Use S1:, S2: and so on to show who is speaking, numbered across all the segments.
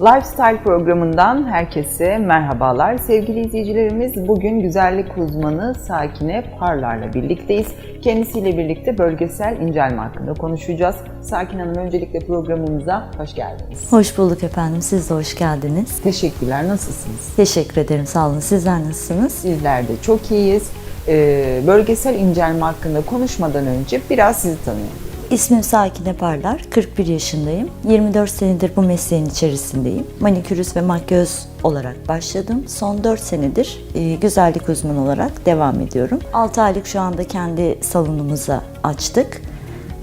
S1: Lifestyle programından herkese merhabalar. Sevgili izleyicilerimiz bugün güzellik uzmanı Sakine Parlar'la birlikteyiz. Kendisiyle birlikte bölgesel incelme hakkında konuşacağız. Sakine Hanım öncelikle programımıza hoş geldiniz.
S2: Hoş bulduk efendim. Siz de hoş geldiniz.
S1: Teşekkürler. Nasılsınız?
S2: Teşekkür ederim. Sağ olun. Sizler nasılsınız?
S1: Sizler de çok iyiyiz. Ee, bölgesel incelme hakkında konuşmadan önce biraz sizi tanıyalım.
S2: İsmim Sakine Parlar. 41 yaşındayım. 24 senedir bu mesleğin içerisindeyim. Manikürist ve makyöz olarak başladım. Son 4 senedir e, güzellik uzmanı olarak devam ediyorum. 6 aylık şu anda kendi salonumuza açtık.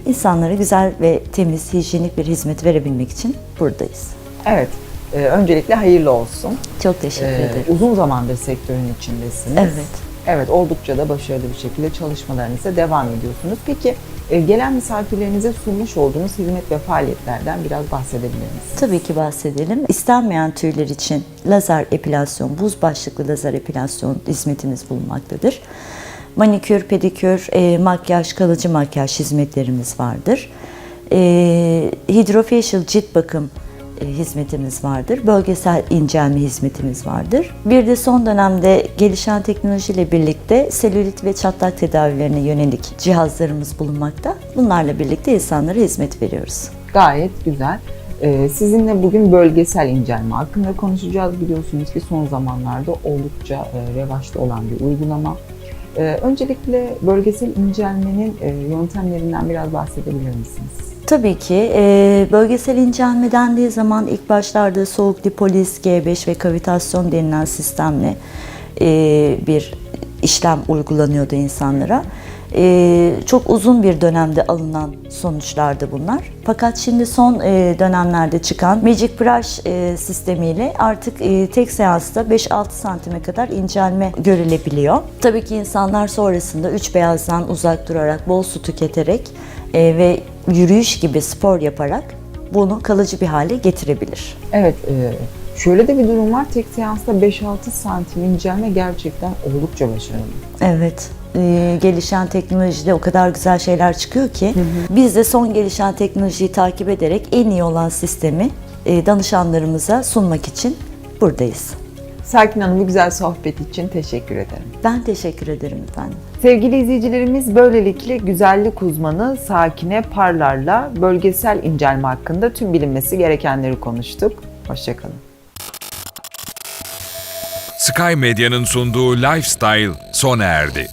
S2: İnsanlara güzel ve temiz, hijyenik bir hizmet verebilmek için buradayız.
S1: Evet, e, öncelikle hayırlı olsun.
S2: Çok teşekkür
S1: Ee,
S2: ederim.
S1: uzun zamandır sektörün içindesiniz.
S2: Evet.
S1: Evet, oldukça da başarılı bir şekilde çalışmalarınıza devam ediyorsunuz. Peki e, gelen misafirlerinize sunmuş olduğunuz hizmet ve faaliyetlerden biraz bahsedebilir misiniz?
S2: Tabii ki bahsedelim. İstenmeyen tüyler için lazer epilasyon, buz başlıklı lazer epilasyon hizmetimiz bulunmaktadır. Manikür, pedikür, e, makyaj, kalıcı makyaj hizmetlerimiz vardır. E, hydrofacial cilt bakım hizmetimiz vardır. Bölgesel incelme hizmetimiz vardır. Bir de son dönemde gelişen teknolojiyle birlikte selülit ve çatlak tedavilerine yönelik cihazlarımız bulunmakta. Bunlarla birlikte insanlara hizmet veriyoruz.
S1: Gayet güzel. Ee, sizinle bugün bölgesel incelme hakkında konuşacağız. Biliyorsunuz ki son zamanlarda oldukça e, revaçta olan bir uygulama. Ee, öncelikle bölgesel incelmenin e, yöntemlerinden biraz bahsedebilir misiniz?
S2: Tabii ki. e, bölgesel incelme dendiği zaman ilk başlarda soğuk lipoliz, G5 ve kavitasyon denilen sistemle e, bir işlem uygulanıyordu insanlara. E, çok uzun bir dönemde alınan sonuçlardı bunlar. Fakat şimdi son e, dönemlerde çıkan Magic Brush e, sistemiyle artık e, tek seansta 5-6 santime kadar incelme görülebiliyor. Tabii ki insanlar sonrasında üç beyazdan uzak durarak, bol su tüketerek e, ve yürüyüş gibi spor yaparak bunu kalıcı bir hale getirebilir.
S1: Evet, e, şöyle de bir durum var. Tek seansta 5-6 santim incelme gerçekten oldukça başarılı.
S2: Evet. e, gelişen teknolojide o kadar güzel şeyler çıkıyor ki biz de son gelişen teknolojiyi takip ederek en iyi olan sistemi e, danışanlarımıza sunmak için buradayız.
S1: Sakin Hanım bu güzel sohbet için teşekkür ederim.
S2: Ben teşekkür ederim efendim.
S1: Sevgili izleyicilerimiz böylelikle güzellik uzmanı Sakine Parlar'la bölgesel incelme hakkında tüm bilinmesi gerekenleri konuştuk. Hoşçakalın.
S3: Sky Medya'nın sunduğu Lifestyle sona erdi.